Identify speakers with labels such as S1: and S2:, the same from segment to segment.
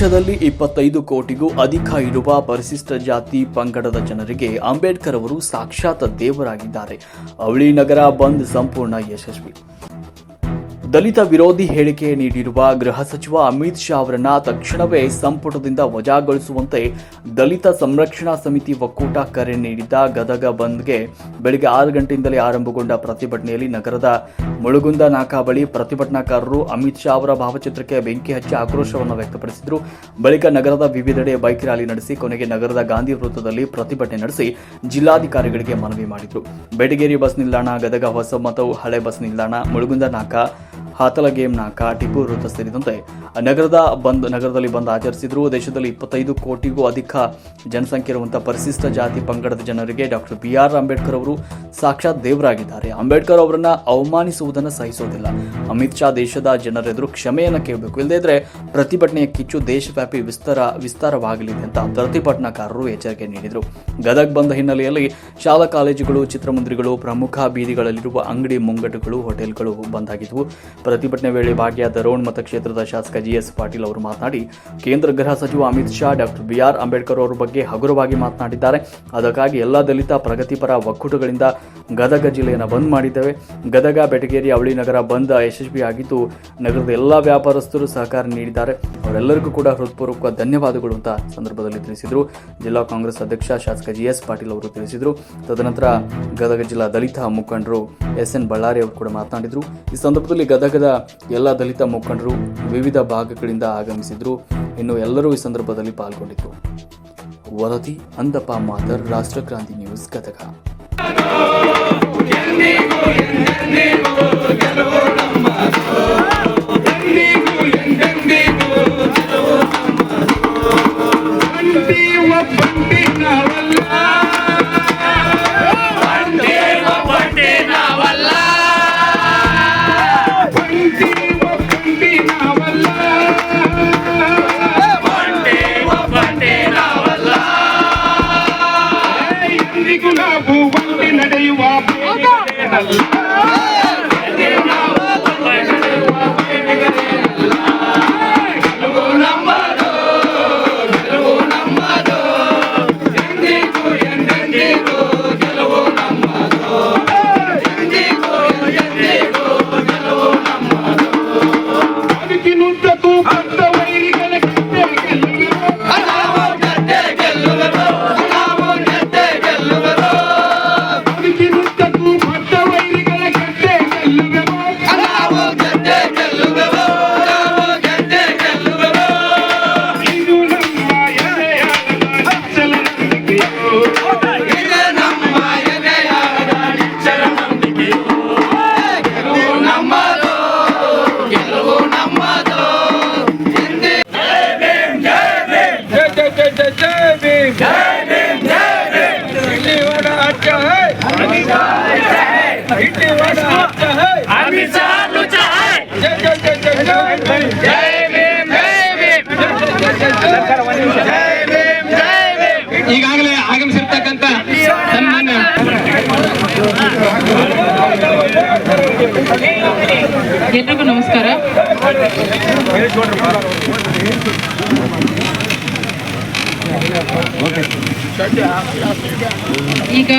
S1: ದೇಶದಲ್ಲಿ ಇಪ್ಪತ್ತೈದು ಕೋಟಿಗೂ ಅಧಿಕ ಇರುವ ಪರಿಶಿಷ್ಟ ಜಾತಿ ಪಂಗಡದ ಜನರಿಗೆ ಅಂಬೇಡ್ಕರ್ ಅವರು ಸಾಕ್ಷಾತ್ ದೇವರಾಗಿದ್ದಾರೆ. ಅವಳಿ ನಗರ ಬಂದ್ ಸಂಪೂರ್ಣ ಯಶಸ್ವಿ. ದಲಿತ ವಿರೋಧಿ ಹೇಳಿಕೆ ನೀಡಿರುವ ಗೃಹ ಸಚಿವ ಅಮಿತ್ ಶಾ ಅವರನ್ನ ತಕ್ಷಣವೇ ಸಂಪುಟದಿಂದ ವಜಾಗೊಳಿಸುವಂತೆ ದಲಿತ ಸಂರಕ್ಷಣಾ ಸಮಿತಿ ಒಕ್ಕೂಟ ಕರೆ ನೀಡಿದ್ದ ಗದಗ ಬಂದ್ಗೆ ಬೆಳಗ್ಗೆ ಆರು ಗಂಟೆಯಿಂದಲೇ ಆರಂಭಗೊಂಡ ಪ್ರತಿಭಟನೆಯಲ್ಲಿ ನಗರದ ಮುಳುಗುಂದ ನಾಕಾ ಬಳಿ ಪ್ರತಿಭಟನಾಕಾರರು ಅಮಿತ್ ಶಾ ಅವರ ಭಾವಚಿತ್ರಕ್ಕೆ ಬೆಂಕಿ ಹಚ್ಚಿ ಆಕ್ರೋಶವನ್ನು ವ್ಯಕ್ತಪಡಿಸಿದರು. ಬಳಿಕ ನಗರದ ವಿವಿಧೆಡೆ ಬೈಕ್ ರ್ಯಾಲಿ ನಡೆಸಿ ಕೊನೆಗೆ ನಗರದ ಗಾಂಧಿ ವೃತ್ತದಲ್ಲಿ ಪ್ರತಿಭಟನೆ ನಡೆಸಿ ಜಿಲ್ಲಾಧಿಕಾರಿಗಳಿಗೆ ಮನವಿ ಮಾಡಿದರು. ಬೆಡಗೇರಿ ಬಸ್ ನಿಲ್ದಾಣ, ಗದಗ ಹೊಸ ಮತವು ಹಳೆ ಬಸ್ ನಿಲ್ದಾಣ, ಮುಳುಗುಂದ ನಾಕಾ ಹಾತಲಗೇಮ್ ಗೇಮ್ನ ಟಿಪ್ಪು ವೃತ್ತ ಸೇರಿದಂತೆ ನಗರದ ಬಂದ್ ನಗರದಲ್ಲಿ ಬಂದ್ ಆಚರಿಸಿದ್ರು. ದೇಶದಲ್ಲಿ ಇಪ್ಪತ್ತೈದು ಕೋಟಿಗೂ ಅಧಿಕ ಜನಸಂಖ್ಯೆ ಇರುವಂತಹ ಪರಿಶಿಷ್ಟ ಜಾತಿ ಪಂಗಡದ ಜನರಿಗೆ ಡಾಕ್ಟರ್ ಬಿ ಆರ್ ಅಂಬೇಡ್ಕರ್ ಅವರು ಸಾಕ್ಷಾತ್ ದೇವರಾಗಿದ್ದಾರೆ. ಅಂಬೇಡ್ಕರ್ ಅವರನ್ನ ಅವಮಾನಿಸುವುದನ್ನು ಸಹಿಸೋದಿಲ್ಲ. ಅಮಿತ್ ಶಾ ದೇಶದ ಜನರೆದುರು ಕ್ಷಮೆಯನ್ನ ಕೇಳಬೇಕು. ಇಲ್ಲದೇ ಇದ್ರೆ ಪ್ರತಿಭಟನೆಯ ಕಿಚ್ಚು ದೇಶವ್ಯಾಪಿ ವಿಸ್ತಾರ ವಿಸ್ತಾರವಾಗಲಿದೆ ಅಂತ ಪ್ರತಿಭಟನಾಕಾರರು ಎಚ್ಚರಿಕೆ ನೀಡಿದರು. ಗದಗ್ ಬಂದ ಹಿನ್ನೆಲೆಯಲ್ಲಿ ಶಾಲಾ ಕಾಲೇಜುಗಳು, ಚಿತ್ರಮಂದಿರಗಳು, ಪ್ರಮುಖ ಬೀದಿಗಳಲ್ಲಿರುವ ಅಂಗಡಿ ಮುಂಗಟ್ಟುಗಳು ಹೋಟೆಲ್ಗಳು ಬಂದ್ ಪ್ರತಿಭಟನೆ ವೇಳೆ ಭಾಗಿಯಾದ ರೋಣ್ ಮತಕ್ಷೇತ್ರದ ಶಾಸಕ ಜಿಎಸ್ ಪಾಟೀಲ್ ಅವರು ಮಾತನಾಡಿ, ಕೇಂದ್ರ ಗೃಹ ಸಚಿವ ಅಮಿತ್ ಶಾ ಡಾಕ್ಟರ್ ಬಿಆರ್ ಅಂಬೇಡ್ಕರ್ ಅವರ ಬಗ್ಗೆ ಹಗುರವಾಗಿ ಮಾತನಾಡಿದ್ದಾರೆ. ಅದಕ್ಕಾಗಿ ಎಲ್ಲ ದಲಿತ ಪ್ರಗತಿಪರ ಒಕ್ಕೂಟಗಳಿಂದ ಗದಗ ಜಿಲ್ಲೆಯನ್ನು ಬಂದ್ ಮಾಡಿದ್ದೇವೆ. ಗದಗ, ಬೆಟಗೇರಿ, ಅವಳಿ ನಗರ ಬಂದ್ ಯಶಸ್ವಿಯಾಗಿದ್ದು ನಗರದ ಎಲ್ಲ ವ್ಯಾಪಾರಸ್ಥರು ಸಹಕಾರ ನೀಡಿದ್ದಾರೆ. ಅವರೆಲ್ಲರಿಗೂ ಕೂಡ ಹೃತ್ಪೂರ್ವಕ ಧನ್ಯವಾದಗಳು ಅಂತ ಸಂದರ್ಭದಲ್ಲಿ ತಿಳಿಸಿದರು. ಜಿಲ್ಲಾ ಕಾಂಗ್ರೆಸ್ ಅಧ್ಯಕ್ಷ ಶಾಸಕ ಜಿಎಸ್ ಪಾಟೀಲ್ ಅವರು ತಿಳಿಸಿದರು. ತದನಂತರ ಗದಗ ಜಿಲ್ಲಾ ದಲಿತ ಮುಖಂಡರು ಎಸ್ ಎನ್ ಬಳ್ಳಾರಿ ಅವರು ಕೂಡ ಮಾತನಾಡಿದರು. ಈ ಸಂದರ್ಭದಲ್ಲಿ ಗದಗದ ಎಲ್ಲ ದಲಿತ ಮುಖಂಡರು ವಿವಿಧ ಭಾಗಗಳಿಂದ ಆಗಮಿಸಿದ್ರು. ಇನ್ನು ಎಲ್ಲರೂ ಈ ಸಂದರ್ಭದಲ್ಲಿ ಪಾಲ್ಗೊಂಡಿದ್ರು. ವರದಿ, ಅಂದಪ್ಪ ರಾಷ್ಟ್ರ ರಾಷ್ಟ್ರಕ್ರಾಂತಿ ನ್ಯೂಸ್ ಗದಗ
S2: ಒಂದೇ ಇಲ್ಲಿ ವಡ ಅಚ್ಚ ಹೈ. ಜೈ ಜೈ ಜೈ ಜೈ ಜೈ ಭೀಮ್. ಜೈ ಜೈ ಜೈ ಜೈ. ಈಗಾಗಲೇ ಆಗಮಿಸಿರ್ತಕ್ಕಂಥ ಸನ್ಮಾನ್ಯ
S3: ಎಲ್ರಿಗೂ ನಮಸ್ಕಾರ ಈಗ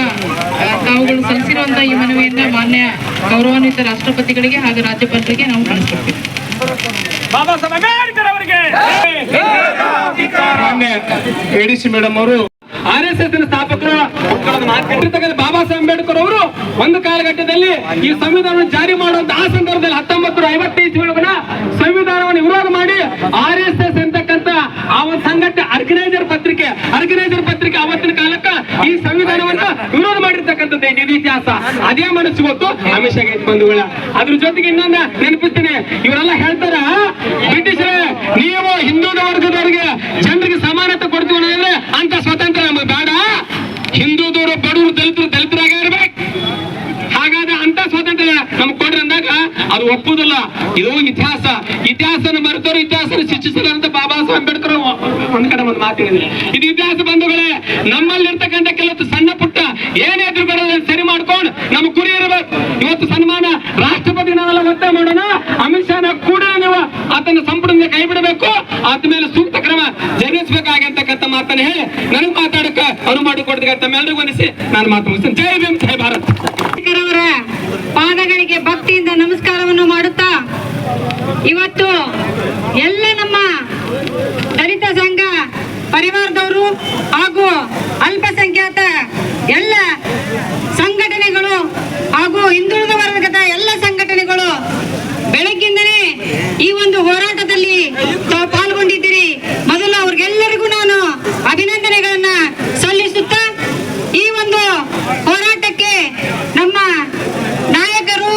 S3: ತಾವುಗಳು ಸಲ್ಲಿಸಿರುವಂತಹ ಈ ಮನವಿಯನ್ನ ಮಾನ್ಯ ಗೌರವಾನ್ವಿತ ರಾಷ್ಟ್ರಪತಿಗಳಿಗೆ ಹಾಗೂ ರಾಜ್ಯಪಾಲರಿಗೆ ನಾವು ಕಳಿಸ್ಕೊಡ್ತೀವಿ.
S2: ಬಾಬಾ ಸಾಹೇಬ್ ಅಂಬೇಡ್ಕರ್ ಅವರಿಗೆ. ಮಾನ್ಯ ಎಡಿಸಿ ಮೇಡಮ್ ಅವರು ಆರ್ ಎಸ್ ಎಸ್ ಸ್ಥಾಪಕರು ಬಾಬಾ ಸಾಹೇಬ್ ಅಂಬೇಡ್ಕರ್ ಅವರು ಒಂದು ಕಾಲಘಟ್ಟದಲ್ಲಿ ಈ ಸಂವಿಧಾನವನ್ನು ಜಾರಿ ಮಾಡುವಂತ ಆ ಸಂದರ್ಭದಲ್ಲಿ ಹತ್ತೊಂಬತ್ತು ನೂರ ಐವತ್ತೈದು ಸಂವಿಧಾನವನ್ನು ವಿರೋಧ ಮಾಡಿ ಆರ್ ಎಸ್ ಎಸ್ ಅಂತಕ್ಕಂತ ಆ ಒಂದು ಸಂಘಟನೆ ಆರ್ಗನೈಸರ್ ಪತ್ರಿಕೆ ಆರ್ಗನೈಸರ್ ಪತ್ರಿಕೆ ಅವತ್ತಿನ ಕಾಲಕ್ಕ ಈ ಸಂವಿಧಾನವನ್ನ ವಿರೋಧ ಮಾಡಿರ್ತಕ್ಕಂಥದ್ದು ಇದು ಇತಿಹಾಸ ಅದೇ ಮನಸ್ಸು ಗೊತ್ತು ಅಮಿತ್ ಶಾ ಬಂಧುಗಳ ಅದ್ರ ಜೊತೆಗೆ ಇನ್ನೊಂದ ನೆನಪಿಸ್ತೇನೆ, ಇವರೆಲ್ಲ ಹೇಳ್ತಾರ, ಬ್ರಿಟಿಷರೇ, ನೀವು ಹಿಂದೂ ವರ್ಗದವರಿಗೆ ಜನರಿಗೆ ಸಮಾನತೆ ಕೊಡ್ತೀವಿ ಅಂತ ಸ್ವತಂತ್ರ ನಮಗೆ ಬೇಡ. ಹಿಂದೂದವರು ಬಡವರು ದಲಿತರು ದಲಿತರಾಗ ಇರ್ಬೇಕು ಹಾಗಾದ್ರೆ ಅಂತ ಸ್ವಾತಂತ್ರ್ಯ ನಮ್ಗೆ ಕೊಡ್ರಿ ಅಂದಾಗ ಅದು ಒಪ್ಪುದಿಲ್ಲ ಇದು ಇತಿಹಾಸ. ಇತಿಹಾಸನ ಮರೆತವರು ಇತಿಹಾಸನ ಶಿಕ್ಷಿಸಿದಂತ ಬಾಬಾ ಸಾಹೇಬ್ ಅಂಬೇಡ್ಕರ್ ಒಂದ್ ಕಡೆ ಒಂದು ಮಾತಿದೆ ಇದು ಇತಿಹಾಸ ಬಂಧುಗಳೇ, ನಮ್ಮಲ್ಲಿರ್ತಕ್ಕಂಥ ಕೆಲವತ್ತು ಸಣ್ಣ ಪುಟ್ಟ ಏನೇ ಎದುರುಗಡೆ ಸರಿ ಮಾಡ್ಕೊಂಡು ನಮ್ಮ ಗುರಿ ಇರಬೇಕು. ಇವತ್ತು ಸನ್ಮಾನ ರಾಷ್ಟ್ರಪತಿ ನಾವೆಲ್ಲ ಒತ್ತಾಯ ಮಾಡೋಣ, ಅಮಿತ್ ಶಾನ ಕೂಡ ನೀವು ಆತ ಆತನ ಸಂಪುಟದಿಂದ ಕೈ ಬಿಡಬೇಕು. ಆತ ಮೇಲೆ ಸೂಕ್ತ ಕ್ರಮ ಜರುಗಿಸಬೇಕಾಗಿರ್ತಕ್ಕಂಥ ಮಾತನ್ನ ಹೇಳಿ, ನನಗೆ ಮಾತಾಡಕ ಅನುವು ಮಾಡಿಕೊಡ್ತಕ್ಕ ತಮ್ಮೆಲ್ಲರಿಗೂ ವಂದಿಸಿ ನಾನು ಮಾತು ಮುಗಿಸ್ತೇನೆ. ಜೈ ಭೀಮ್, ಜೈ ಭಾರತ್.
S4: ಪಾದಗಳಿಗೆ ಭಕ್ತಿಯಿಂದ ನಮಸ್ಕಾರವನ್ನು ಮಾಡುತ್ತಾ ಇವತ್ತು ಎಲ್ಲ ನಮ್ಮ ದಲಿತ ಸಂಘ ಪರಿವಾರದವರು ಹಾಗೂ ಅಲ್ಪಸಂಖ್ಯಾತ ಎಲ್ಲ ಸಂಘಟನೆಗಳು ಹಾಗೂ ಹಿಂದುಳಿದ ವರ್ಗದ ಎಲ್ಲ ಸಂಘಟನೆಗಳು ಬೆಳಗ್ಗಿಂದನೇ ಈ ಒಂದು ಹೋರಾಟದಲ್ಲಿ ತಾವು ಪಾಲ್ಗೊಂಡಿದ್ದೀರಿ ಮೊದಲು ಅವ್ರಿಗೆಲ್ಲರಿಗೂ ನಾನು ಅಭಿನಂದನೆಗಳನ್ನ ಸಲ್ಲಿಸುತ್ತಾ ಈ ಒಂದು ಹೋರಾಟಕ್ಕೆ ನಮ್ಮ ನಾಯಕರು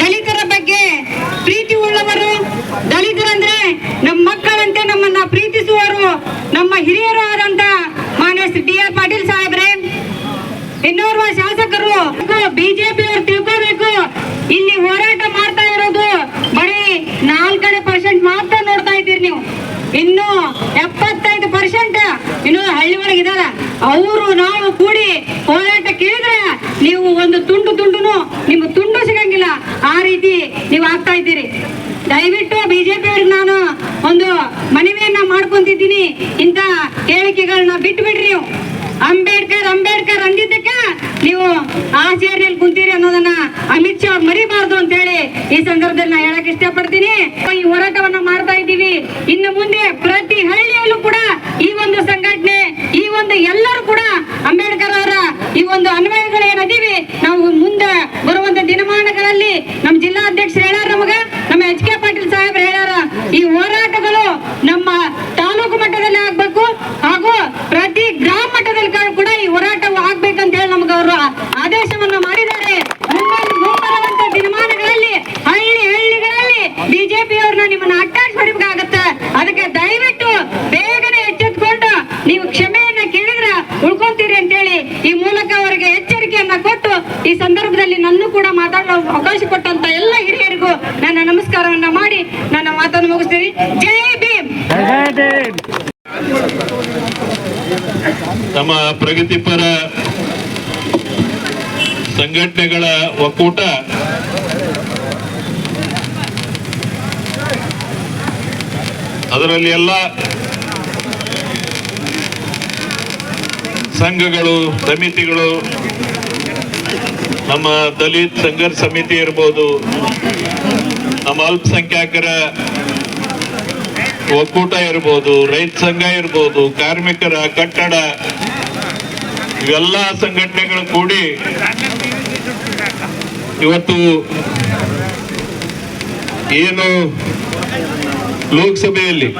S4: ದಲಿತರ ಬಗ್ಗೆ ಪ್ರೀತಿ ಉಳ್ಳವರು ದಲಿತರಂದ್ರೆ ನಮ್ಮ ಮಕ್ಕಳಂತೆ ನಮ್ಮನ್ನ ಪ್ರೀತಿಸುವವರು ನಮ್ಮ ಹಿರಿಯರು ಆದಂತ ಮಾನ್ಯ ಡಿ ಆರ್ ಪಾಟೀಲ್ ಸಾಹೇಬ್ರೆ ಇನ್ನೋರ್ವ ಶಾಸಕರು ಬಿಜೆಪಿ ಅವರು ತಿಳ್ಕೋಬೇಕು ಇಲ್ಲಿ ಹೋರಾಟ ಮಾಡ್ತಾ ಇರೋದು ಬರೀ ನಾಲ್ಕನೇ ಪರ್ಸೆಂಟ್ ಮಾತ್ರ ನೋಡ್ತಾ ಇದ್ದೀರಿ ನೀವು ಇನ್ನು ಎಪ್ಪತ್ತೈದು ಪರ್ಸೆಂಟ್ ಇನ್ನು ಹಳ್ಳಿ ಒಳಗೆ ಇದಾರ ಅವರು ನಾವು ಕೂಡಿ ಹೋರಾಟ ಕೇಳಿದ್ರೆ ನೀವು ಒಂದು ತುಂಡು ತುಂಡುನು ನಿಮ್ಗೆ ತುಂಡು ಸಿಗಂಗಿಲ್ಲ. ಆ ರೀತಿ ನೀವು ಆಗ್ತಾ ಇದ್ದೀರಿ. ದಯವಿಟ್ಟು ಬಿಜೆಪಿ ಅವ್ರಿಗೆ ನಾನು ಒಂದು ಮನವಿಯನ್ನ ಮಾಡ್ಕೊಂತಿದ್ದೀನಿ. ಇಂಥ ಹೇಳಿಕೆಗಳನ್ನ ಬಿಟ್ಟು ಬಿಡ್ರಿ ನೀವು. ಅಂಬೇಡ್ಕರ್ ಅಂಬೇಡ್ಕರ್ ಅಂದಿದ್ದಕ್ಕೆ ನೀವು ಆ ಚೇರ್ನಲ್ಲಿ ಕುಂತೀರಿ ಅನ್ನೋದನ್ನ ಅಮಿತ್ ಶಾ ಅವ್ರು ಮರಿಬಾರ್ದು ಅಂತ ಹೇಳಿ ಈ ಸಂದರ್ಭದಲ್ಲಿ ನಾ ಹೇಳಕ್ ಇಷ್ಟಪಡ್ತೀನಿ. ಈ ಹೋರಾಟವನ್ನ ಮಾಡ್ತಾ ಇದ್ದೀವಿ. ಇನ್ನು ಮುಂದೆ ಪ್ರತಿ ಹಳ್ಳಿಯಲ್ಲೂ ಕೂಡ ಈ ಒಂದು ಸಂಘಟನೆ ಈ ಒಂದು ಎಲ್ಲರೂ ಕೂಡ ಅಂಬೇಡ್ಕರ್ ಅವರ ಈ ಒಂದು ಅನ್ವಯಗಳು ಏನದೀವಿ ನಾವು ಮುಂದೆ ಬರುವಂತ ದಿನಮಾನಗಳಲ್ಲಿ ನಮ್ಮ ಜಿಲ್ಲಾಧ್ಯಕ್ಷರು ಹೇಳ್ಯಾರ ನಮಗ ನಮ್ಮ ಎಚ್ ಕೆ ಪಾಟೀಲ್ ಸಾಹೇಬ್ರು ಹೇಳ್ಯಾರ ಈ ಹೋರಾಟಗಳು ನಮ್ಮ ತಾಲೂಕು ಮಟ್ಟದಲ್ಲಿ ಆಗ್ಬೇಕು ಹಾಗೂ ಪ್ರತಿ ಗ್ರಾಮ ಮಟ್ಟದಲ್ಲಿ ಕೂಡ ಈ ಹೋರಾಟವು ಆಗ್ಬೇಕಂತ ಹೇಳಿ ನಮ್ಗೆ ಅವರು ಆದೇಶವನ್ನ ಮಾಡಿದ್ದಾರೆ ಮುಂಬೈ- ಮುಂಬರುವಂತ ದಿನಮಾನಗಳಲ್ಲಿ ಹಳ್ಳಿ ಹಳ್ಳಿಗಳಲ್ಲಿ ಬಿಜೆಪಿ ಅವ್ರನ್ನ ನಿಮ್ಮನ್ನ ಅಟ್ಯಾಚ್ ಮಾಡಬೇಕಾಗತ್ತೆ ಅದಕ್ಕೆ ದಯವಿಟ್ಟು ಬೇಗನೆ ಎಚ್ಚೆತ್ಕೊಂಡು ನೀವು ಕ್ಷಮೆಯನ್ನ ಕೇಳಿದ್ರೆ ಉಳ್ಕೊಂತೀರಿ ಅಂತೇಳಿ ಈ ಮೂಲಕ ಅವರಿಗೆ ಎಚ್ಚರಿಕೆಯನ್ನ ಕೊಟ್ಟು ಈ ಸಂದರ್ಭದಲ್ಲಿ ನನ್ನ ಕೂಡ ಮಾತಾಡೋ ಅವಕಾಶ ಕೊಟ್ಟಂತ ಎಲ್ಲ ಹಿರಿಯರಿಗೂ ನನ್ನ ನಮಸ್ಕಾರವನ್ನ ಮಾಡಿ ನನ್ನ ಮಾತನ್ನು ಮುಗಿಸ್ತೀನಿ. ಜೈ ಭೀಮ್!
S5: ನಮ್ಮ ಪ್ರಗತಿಪರ ಸಂಘಟನೆಗಳ ಒಕ್ಕೂಟ ಅದರಲ್ಲಿ ಎಲ್ಲ ಸಂಘಗಳು, ಸಮಿತಿಗಳು ನಮ್ಮ ದಲಿತ್ ಸಂಘರ್ಷ ಸಮಿತಿ ಇರ್ಬೋದು, ನಮ್ಮ ಅಲ್ಪಸಂಖ್ಯಾತರ ಒಕ್ಕೂಟ ಇರ್ಬೋದು, ರೈತ ಸಂಘ ಇರ್ಬೋದು, ಕಾರ್ಮಿಕರ, ಕಟ್ಟಡ, ಇವೆಲ್ಲ ಸಂಘಟನೆಗಳು ಕೂಡಿ ಇವತ್ತು ಏನು ಲೋಕಸಭೆಯಲ್ಲಿ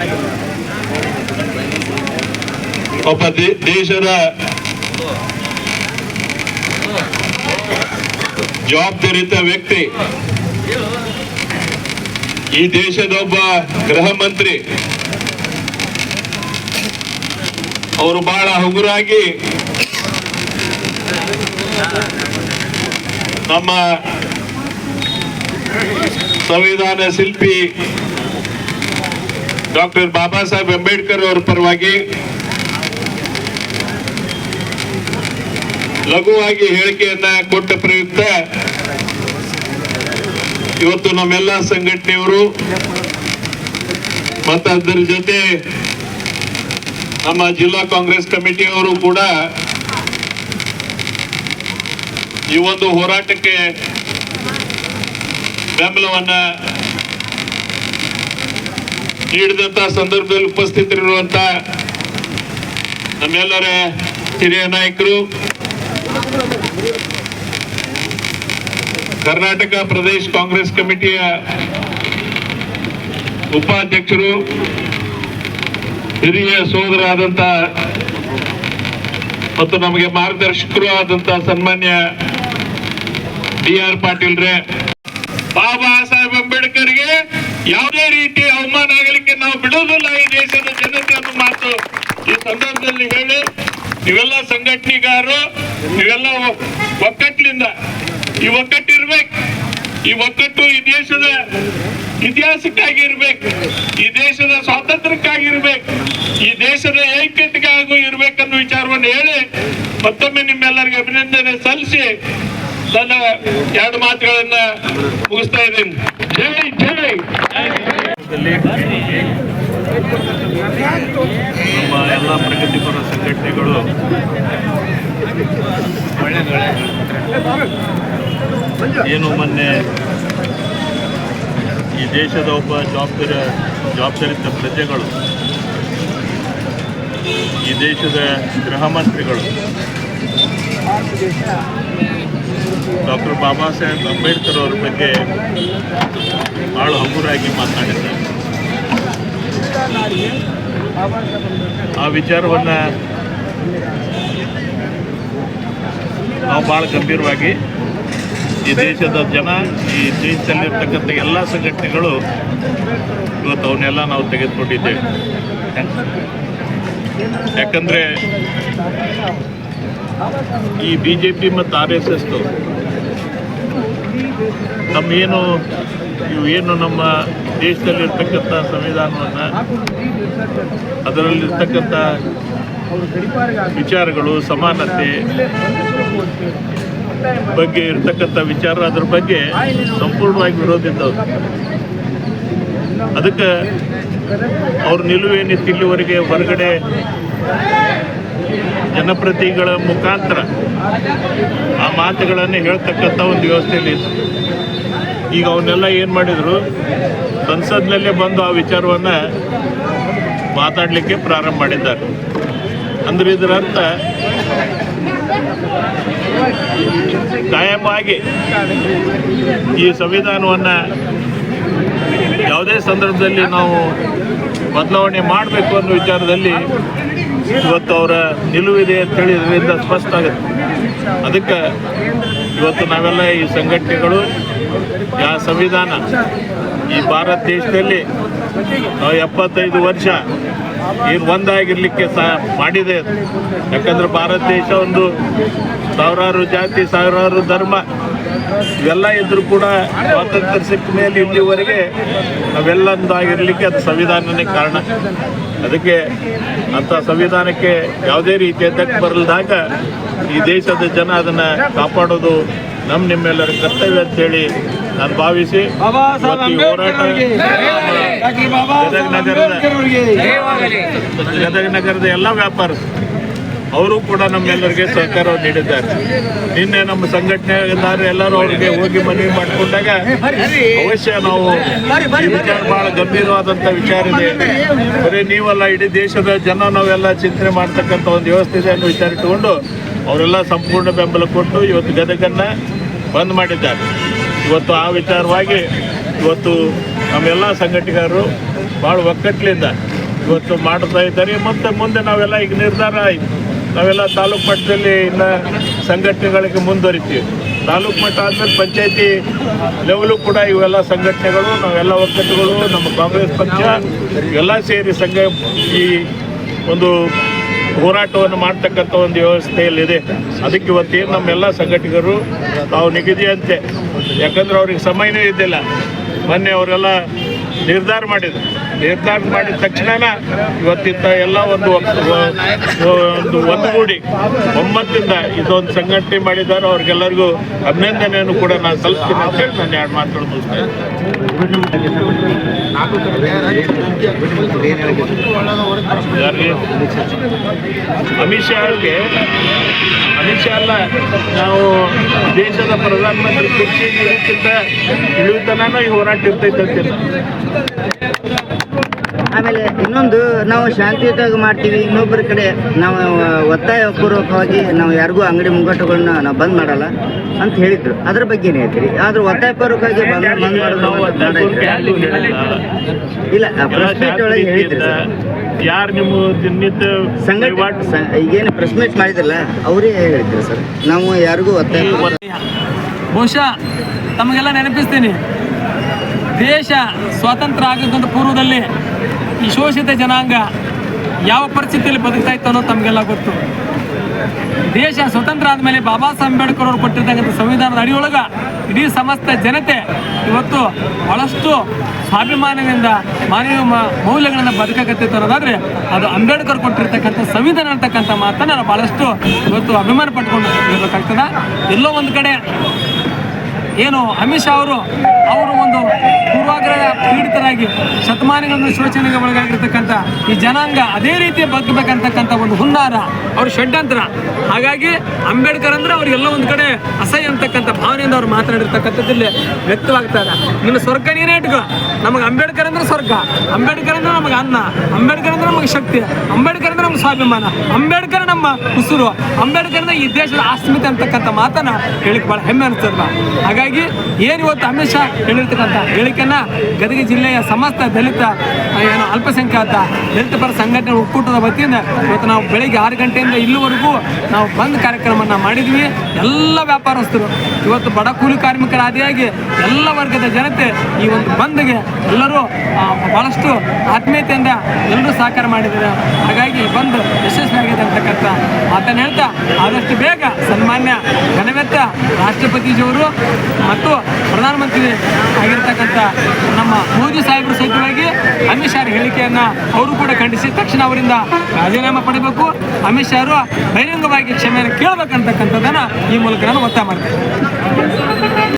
S5: ಒಬ್ಬ ದೇಶದ ಜವಾಬ್ದಾರಿತ ವ್ಯಕ್ತಿ. ಈ ದೇಶದ ಒಬ್ಬ ಗೃಹ ಮಂತ್ರಿ. ಅವರು ಬಹಳ ಹಗುರಾಗಿ ನಮ್ಮ ಸಂವಿಧಾನ ಶಿಲ್ಪಿ ಡಾಕ್ಟರ್ ಬಾಬಾ ಸಾಹೇಬ್ ಅಂಬೇಡ್ಕರ್ ಅವರ ಪರವಾಗಿ ಲಘುವಾಗಿ ಹೇಳಿಕೆಯನ್ನ ಕೊಟ್ಟ ಪ್ರಯುಕ್ತ ಇವತ್ತು ನಮ್ಮೆಲ್ಲ ಸಂಘಟನೆಯವರು ಮತ್ತು ಅದರ ಜೊತೆ ನಮ್ಮ ಜಿಲ್ಲಾ ಕಾಂಗ್ರೆಸ್ ಕಮಿಟಿಯವರು ಕೂಡ ಈ ಒಂದು ಹೋರಾಟಕ್ಕೆ ಬೆಂಬಲವನ್ನ ನೀಡಿದಂತ ಸಂದರ್ಭದಲ್ಲಿ ಉಪಸ್ಥಿತರಿರುವಂತ ನಮ್ಮೆಲ್ಲರ ಹಿರಿಯ ನಾಯಕರು ಕರ್ನಾಟಕ ಪ್ರದೇಶ ಕಾಂಗ್ರೆಸ್ ಕಮಿಟಿಯ ಉಪಾಧ್ಯಕ್ಷರು, ಹಿರಿಯ ಸೋದರಾದಂತ ಮತ್ತು ನಮಗೆ ಮಾರ್ಗದರ್ಶಕರು ಆದಂತ ಸನ್ಮಾನ್ಯ ಡಿ ಆರ್ ಪಾಟೀಲ್ರೆ ಬಾಬಾ ಸಾಹೇಬ್ ಅಂಬೇಡ್ಕರ್ಗೆ ಯಾವುದೇ ರೀತಿ ಅವಮಾನ ಆಗಲಿಕ್ಕೆ ನಾವು ಬಿಡೋದಿಲ್ಲ ಈ ದೇಶದ ಜನತೆ ಅನ್ನೋ ಮಾತು ಈ ಸಂದರ್ಭದಲ್ಲಿ ಹೇಳಿ. ನೀವೆಲ್ಲ ಸಂಘಟನೆಗಾರರು, ನೀವೆಲ್ಲ ಒಕ್ಕಟ್ಟಿನಿಂದ ಈ ಒಕ್ಕಟ್ಟು ಇರ್ಬೇಕು. ಈ ಒಕ್ಕಟ್ಟು ಈ ದೇಶದ ಇತಿಹಾಸಕ್ಕಾಗಿ ಇರ್ಬೇಕು ಈ ದೇಶದ ಸ್ವಾತಂತ್ರ್ಯಕ್ಕಾಗಿ ಇರ್ಬೇಕು ಈ ದೇಶದ ಐಕ್ಯತೆಗಾಗಿ ಇರ್ಬೇಕನ್ನೋ ವಿಚಾರವನ್ನು ಹೇಳಿ ಮತ್ತೊಮ್ಮೆ ನಿಮ್ಮೆಲ್ಲರಿಗೆ ಅಭಿನಂದನೆ ಸಲ್ಲಿಸಿ ನನ್ನ ಎರಡು ಮಾತುಗಳನ್ನ ಮುಗಿಸ್ತಾ ಇದ್ದೀನಿ. ಜೈ ಜೈ.
S6: ನಮ್ಮ ಎಲ್ಲ ಪ್ರಗತಿಪರ ಸಂಘಟನೆಗಳು ಏನು ಮೊನ್ನೆ ಈ ದೇಶದ ಒಬ್ಬ ಜವಾಬ್ದಾರಿ ಜವಾಬ್ದಾರಿತ ಪ್ರಜೆಗಳು, ಈ ದೇಶದ ಗೃಹ ಮಂತ್ರಿಗಳು, ಡಾಕ್ಟರ್ ಬಾಬಾ ಸಾಹೇಬ್ ಅಂಬೇಡ್ಕರ್ ಅವ್ರ ಬಗ್ಗೆ ಭಾಳ ಹಗುರಾಗಿ ಮಾತನಾಡಿದ್ದಾರೆ ಆ ವಿಚಾರವನ್ನು ನಾವು ಭಾಳ ಗಂಭೀರವಾಗಿ ಈ ದೇಶದ ಜನ, ಈ ದೇಶದಲ್ಲಿರ್ತಕ್ಕಂಥ ಎಲ್ಲ ಸಂಘಟನೆಗಳು ಇವತ್ತು ಅವನ್ನೆಲ್ಲ ನಾವು ತೆಗೆದುಕೊಂಡಿದ್ದೇವೆ. ಯಾಕಂದರೆ ಈ ಬಿ ಜೆ ಪಿ ಮತ್ತು ಆರ್ ಎಸ್ ಎಸ್ ತಮ್ಮೇನು ಇವು ಏನು ನಮ್ಮ ದೇಶದಲ್ಲಿರ್ತಕ್ಕಂಥ ಸಂವಿಧಾನವನ್ನು, ಅದರಲ್ಲಿರ್ತಕ್ಕಂಥ ವಿಚಾರಗಳು, ಸಮಾನತೆ ಬಗ್ಗೆ ಇರ್ತಕ್ಕಂಥ ವಿಚಾರ ಅದ್ರ ಬಗ್ಗೆ ಸಂಪೂರ್ಣವಾಗಿ ವಿರೋಧಿದ್ದವು ಅದಕ್ಕೆ ಅವ್ರ ನಿಲುವೇನಿತ್ತು ಇಲ್ಲಿವರೆಗೆ ಹೊರಗಡೆ ಜನಪ್ರತಿಗಳ ಮುಖಾಂತರ ಆ ಮಾತುಗಳನ್ನು ಹೇಳ್ತಕ್ಕಂಥ ಒಂದು ವ್ಯವಸ್ಥೆಯಲ್ಲಿ ಇತ್ತು. ಈಗ ಅವನ್ನೆಲ್ಲ ಏನು ಮಾಡಿದರು? ಸಂಸತ್ನಲ್ಲೇ ಬಂದು ಆ ವಿಚಾರವನ್ನು ಮಾತಾಡಲಿಕ್ಕೆ ಪ್ರಾರಂಭ ಮಾಡಿದ್ದಾರೆ. ಅಂದ್ರೆ ಇದರ ಅರ್ಥ ಕಾಯಮಾಗಿ ಈ ಸಂವಿಧಾನವನ್ನು ಯಾವುದೇ ಸಂದರ್ಭದಲ್ಲಿ ನಾವು ಬದಲಾವಣೆ ಮಾಡಬೇಕು ಅನ್ನೋ ವಿಚಾರದಲ್ಲಿ ಇವತ್ತು ಅವರ ನಿಲುವಿದೆ ಅಂತೇಳಿ ಇದರಿಂದ ಸ್ಪಷ್ಟ ಆಗುತ್ತೆ. ಅದಕ್ಕೆ ಇವತ್ತು ನಾವೆಲ್ಲ ಈ ಸಂಘಟನೆಗಳು ಯಾವ ಸಂವಿಧಾನ, ಈ ಭಾರತ ದೇಶದಲ್ಲಿ ಎಪ್ಪತ್ತೈದು ವರ್ಷ ಏನು ಒಂದಾಗಿರ್ಲಿಕ್ಕೆ ಸಹ ಮಾಡಿದೆ. ಯಾಕಂದ್ರೆ ಭಾರತ ದೇಶ ಒಂದು ಸಾವಿರಾರು ಜಾತಿ, ಸಾವಿರಾರು ಧರ್ಮ, ಇವೆಲ್ಲ ಇದ್ರೂ ಕೂಡ ಸ್ವಾತಂತ್ರ್ಯ ಸಿಕ್ಕ ಮೇಲೆ ಇಲ್ಲಿವರೆಗೆ ನಾವೆಲ್ಲ ಒಂದಾಗಿರ್ಲಿಕ್ಕೆ ಅದು ಸಂವಿಧಾನನೇ ಕಾರಣ ಅದಕ್ಕೆ ಅಂಥ ಸಂವಿಧಾನಕ್ಕೆ ಯಾವುದೇ ರೀತಿಯ ಧಕ್ಕೆ ಬರಲ್ದಾಗ ಈ ದೇಶದ ಜನ ಅದನ್ನು ಕಾಪಾಡೋದು ನಮ್ಮ ನಿಮ್ಮೆಲ್ಲರ ಕರ್ತವ್ಯ ಅಂತೇಳಿ ನಾನು ಭಾವಿಸಿ ಗದಗ ನಗರದ ಗದಗ ನಗರದ ಎಲ್ಲ ವ್ಯಾಪಾರಸ್ಥರು ಅವರು ಕೂಡ ನಮ್ಮೆಲ್ಲರಿಗೆ ಸಹಕಾರ ನೀಡಿದ್ದಾರೆ. ನಿನ್ನೆ ನಮ್ಮ ಸಂಘಟನೆ ಎಲ್ಲರೂ ಅವರಿಗೆ ಹೋಗಿ ಮನವಿ ಮಾಡಿಕೊಂಡಾಗ ಅವಶ್ಯ ನಾವು ವಿಚಾರ ಬಹಳ ಗಂಭೀರವಾದಂಥ ವಿಚಾರ ಇದೆ. ಬರೀ ನೀವಲ್ಲ ಇಡೀ ದೇಶದ ಜನ ನಾವೆಲ್ಲ ಚಿಂತನೆ ಮಾಡ್ತಕ್ಕಂಥ ಒಂದು ವ್ಯವಸ್ಥೆ ಇದೆ ಅನ್ನೋ ವಿಚಾರ ಇಟ್ಟುಕೊಂಡು ಅವರೆಲ್ಲ ಸಂಪೂರ್ಣ ಬೆಂಬಲ ಕೊಟ್ಟು ಇವತ್ತು ಗದಗನ್ನು ಬಂದ್ ಮಾಡಿದ್ದಾರೆ. ಇವತ್ತು ಆ ವಿಚಾರವಾಗಿ ಇವತ್ತು ನಮ್ಮೆಲ್ಲ ಸಂಘಟಕರು ಭಾಳ ಒಕ್ಕಟ್ಲಿಂದ ಇವತ್ತು ಮಾಡ್ತಾ ಇದ್ದಾರೆ. ಮತ್ತು ಮುಂದೆ ನಾವೆಲ್ಲ ಈಗ ನಿರ್ಧಾರ ಆಯ್ತು. ನಾವೆಲ್ಲ ತಾಲೂಕು ಮಟ್ಟದಲ್ಲಿ ಇನ್ನು ಸಂಘಟನೆಗಳಿಗೆ ಮುಂದುವರಿತೀವಿ. ತಾಲೂಕು ಮಟ್ಟ ಆದಮೇಲೆ ಪಂಚಾಯತಿ ಲೆವೆಲು ಕೂಡ ಇವೆಲ್ಲ ಸಂಘಟನೆಗಳು, ನಾವೆಲ್ಲ ಒಕ್ಕಟ್ಟುಗಳು, ನಮ್ಮ ಕಾಂಗ್ರೆಸ್ ಪಕ್ಷ, ಎಲ್ಲ ಸೇರಿ ಸಂಘ ಈ ಒಂದು ಹೋರಾಟವನ್ನು ಮಾಡ್ತಕ್ಕಂಥ ಒಂದು ವ್ಯವಸ್ಥೆಯಲ್ಲಿದೆ. ಅದಕ್ಕೆ ಇವತ್ತೇನು ನಮ್ಮೆಲ್ಲ ಸಂಘಟಕರು ತಾವು ನಿಗದಿಯಂತೆ, ಯಾಕಂದ್ರೆ ಅವ್ರಿಗೆ ಸಮಯನೇ ಇದ್ದಿಲ್ಲ. ಮೊನ್ನೆ ಅವರೆಲ್ಲ ನಿರ್ಧಾರ ಮಾಡಿದ್ರು. ನಿರ್ಧಾರ ಮಾಡಿದ ತಕ್ಷಣ ಇವತ್ತಿಂದ ಎಲ್ಲ ಒಂದು ಒಂದು ಒಂದುಗೂಡಿ ಒಮ್ಮತ್ತಿಂದ ಇದೊಂದು ಸಂಘಟನೆ ಮಾಡಿದ್ದಾರೆ ಅವ್ರಿಗೆಲ್ಲರಿಗೂ ಅಭಿನಂದನೆಯನ್ನು ಕೂಡ ನಾನು ಸಲ್ಲಿಸ್ತೀನಿ ಅಂತ ಹೇಳಿ ನಾನು ಎರಡು. ಯಾರಿಗೆ ಅಮಿತ್ ಅವ್ರಿಗೆ, ಅಮಿತ್ ಶಾ ಅಲ್ಲ, ನಾವು ದೇಶದ ಪ್ರಧಾನಮಂತ್ರಿ ಕುರ್ಚಿ ಇಳಿತನೂ ಈ ಹೋರಾಟ ಇರ್ತೈತೆ ಅಂತೀನಿ
S7: ಆಮೇಲೆ ಇನ್ನೊಂದು ನಾವು ಶಾಂತಿಯುತವಾಗಿ ಮಾಡ್ತೀವಿ ಇನ್ನೊಬ್ಬರ ಕಡೆ ನಾವು ಒತ್ತಾಯ ಪೂರ್ವಕವಾಗಿ ನಾವು ಯಾರಿಗೂ ಅಂಗಡಿ ಮುಂಗಟ್ಟುಗಳನ್ನ ನಾವು ಬಂದ್ ಮಾಡಲ್ಲ ಅಂತ ಹೇಳಿದ್ರು. ಅದ್ರ ಬಗ್ಗೆ ಹೇಳ್ತೀರಿ. ಆದ್ರೆ ಒತ್ತಾಯ ಪೂರ್ವಕವಾಗಿ ಬಂದ್ ಬಂದ್ ಮಾಡೋದು
S6: ನಾವು
S7: ಇಲ್ಲ ಮೀಟ್ ಒಳಗೆ ಹೇಳಿದ್ರು
S6: ಯಾರು ನಿಮ್ಮ ದಿನನಿತ್ಯ
S7: ಸಂಘಟ ಈಗೇನು ಪ್ರಶ್ನೆ ಮಾಡಿದ್ರಲ್ಲ ಅವರೇ ಹೇಳಿದ್ರು ಸರ್. ನಾವು ಯಾರಿಗೂ ಒತ್ತಾಯ
S2: ಬಹುಶಃ ತಮಗೆಲ್ಲ ನೆನಪಿಸ್ತೀನಿ. ದೇಶ ಸ್ವಾತಂತ್ರ್ಯ ಆಗದಂತ ಪೂರ್ವದಲ್ಲಿ ಈ ಶೋಷಿತ ಜನಾಂಗ ಯಾವ ಪರಿಸ್ಥಿತಿಯಲ್ಲಿ ಬದುಕ್ತಾ ಇತ್ತು ಅನ್ನೋದು ತಮಗೆಲ್ಲ ಗೊತ್ತು. ದೇಶ ಸ್ವತಂತ್ರ ಆದಮೇಲೆ ಬಾಬಾ ಸಾಹೇಬ್ ಅಂಬೇಡ್ಕರ್ ಅವರು ಕೊಟ್ಟಿರ್ತಕ್ಕಂಥ ಸಂವಿಧಾನದ ಅಡಿಯೊಳಗ ಇಡೀ ಸಮಸ್ತ ಜನತೆ ಇವತ್ತು ಬಹಳಷ್ಟು ಸ್ವಾಭಿಮಾನದಿಂದ ಮಾನವ ಮೌಲ್ಯಗಳನ್ನು ಬದುಕಕತ್ತಿತ್ತು ಅನ್ನೋದಾದ್ರೆ ಅದು ಅಂಬೇಡ್ಕರ್ ಕೊಟ್ಟಿರ್ತಕ್ಕಂಥ ಸಂವಿಧಾನ ಅಂತಕ್ಕಂಥ ಮಾತನ್ನು ನಾವು ಬಹಳಷ್ಟು ಇವತ್ತು ಅಭಿಮಾನ ಪಟ್ಕೊಂಡು ಇರ್ಬೇಕಾಗ್ತದ ಎಲ್ಲೋ ಒಂದು ಕಡೆ ಏನು ಅಮಿತ್ ಶಾ ಅವರು ಅವರು ಒಂದು ಪೂರ್ವಾಗ್ರಹ ಪೀಡಿತರಾಗಿ ಶತಮಾನಗಳನ್ನು ಶೋಚನೆಗೆ ಒಳಗಾಗಿರ್ತಕ್ಕಂಥ ಈ ಜನಾಂಗ ಅದೇ ರೀತಿ ಬದುಕಬೇಕಂತಕ್ಕಂಥ ಒಂದು ಹುನ್ನಾರ ಅವ್ರ ಷಡ್ಯಂತ್ರ. ಹಾಗಾಗಿ ಅಂಬೇಡ್ಕರ್ ಅಂದ್ರೆ ಅವ್ರಿಗೆಲ್ಲ ಒಂದು ಕಡೆ ಅಸಹ್ಯ ಅಂತಕ್ಕಂಥ ಭಾವನೆಯಿಂದ ಅವ್ರು ಮಾತನಾಡಿರ್ತಕ್ಕಂಥದ್ದಲ್ಲಿ ವ್ಯಕ್ತವಾಗ್ತಾರೆ ನಿನ್ನ ಸ್ವರ್ಗ ನೀನೇ ಇಟ್ಕೋ. ನಮಗೆ ಅಂಬೇಡ್ಕರ್ ಅಂದ್ರೆ ಸ್ವರ್ಗ. ಅಂಬೇಡ್ಕರ್ ಅಂದ್ರೆ ನಮಗೆ ಅನ್ನ. ಅಂಬೇಡ್ಕರ್ ಅಂದ್ರೆ ನಮಗೆ ಶಕ್ತಿ. ಅಂಬೇಡ್ಕರ್ ಅಂದ್ರೆ ನಮ್ಗೆ ಸ್ವಾಭಿಮಾನ. ಅಂಬೇಡ್ಕರ್ ನಮ್ಮ ಉಸಿರು. ಅಂಬೇಡ್ಕರ್ ಈ ದೇಶದ ಆಸ್ಮಿತೆ ಅಂತಕ್ಕಂಥ ಮಾತನ್ನ ಹೇಳಿಕ್ ಬಹಳ ಹೆಮ್ಮೆ ಅನಿಸ್ತದ ಹಾಗಾಗಿ ಏನು ಇವತ್ತು ಅಮಿತ್ ಶಾ ಹೇಳಿರ್ತಕ್ಕಂಥ ಹೇಳಿಕೆಯನ್ನ ಗದಗ ಜಿಲ್ಲೆಯ ಸಮಸ್ತ ದಲಿತ ಏನು ಅಲ್ಪಸಂಖ್ಯಾತ ದಲಿತ ಪರ ಸಂಘಟನೆ ಒಕ್ಕೂಟದ ವತಿಯಿಂದ ಇವತ್ತು ನಾವು ಬೆಳಿಗ್ಗೆ ಆರು ಗಂಟೆಯಿಂದ ಇಲ್ಲಿವರೆಗೂ ನಾವು ಬಂದ್ ಕಾರ್ಯಕ್ರಮವನ್ನು ಮಾಡಿದ್ವಿ. ಎಲ್ಲ ವ್ಯಾಪಾರಸ್ಥರು, ಇವತ್ತು ಬಡ ಕೂಲಿ ಕಾರ್ಮಿಕರ ಆದಿಯಾಗಿ ಎಲ್ಲ ವರ್ಗದ ಜನತೆ ಈ ಒಂದು ಬಂದ್ಗೆ ಎಲ್ಲರೂ ಬಹಳಷ್ಟು ಆತ್ಮೀಯತೆಯಿಂದ ಎಲ್ಲರೂ ಸಹಕಾರ ಮಾಡಿದ್ದಾರೆ. ಹಾಗಾಗಿ ಈ ಬಂದ್ ಯಶಸ್ವಿಯಾಗಿದೆ ಅಂತಕ್ಕಂಥ ಆತನ ಹೇಳ್ತಾ ಆದಷ್ಟು ಬೇಗ ಸನ್ಮಾನ್ಯ ಘನವೆತ್ತ ರಾಷ್ಟ್ರಪತಿಜಿಯವರು ಮತ್ತು ಪ್ರಧಾನಮಂತ್ರಿ ಆಗಿರ್ತಕ್ಕಂಥ ನಮ್ಮ ಮೋದಿ ಸಾಹೇಬರು ಸಹಿತವಾಗಿ ಅಮಿತ್ ಶಾ ಹೇಳಿಕೆಯನ್ನ ಅವರು ಕೂಡ ಖಂಡಿಸಿ, ತಕ್ಷಣ ಅವರಿಂದ ರಾಜೀನಾಮೆ ಪಡಿಬೇಕು. ಅಮಿತ್ ಶಾ ಅವರು ಬಹಿರಂಗವಾಗಿ ಕ್ಷಮೆಯನ್ನು ಕೇಳಬೇಕಂತಕ್ಕಂಥದ್ದನ್ನ ಈ ಮೂಲಕ ನಾನು ಒತ್ತಾಯ ಮಾಡ್ತೇನೆ.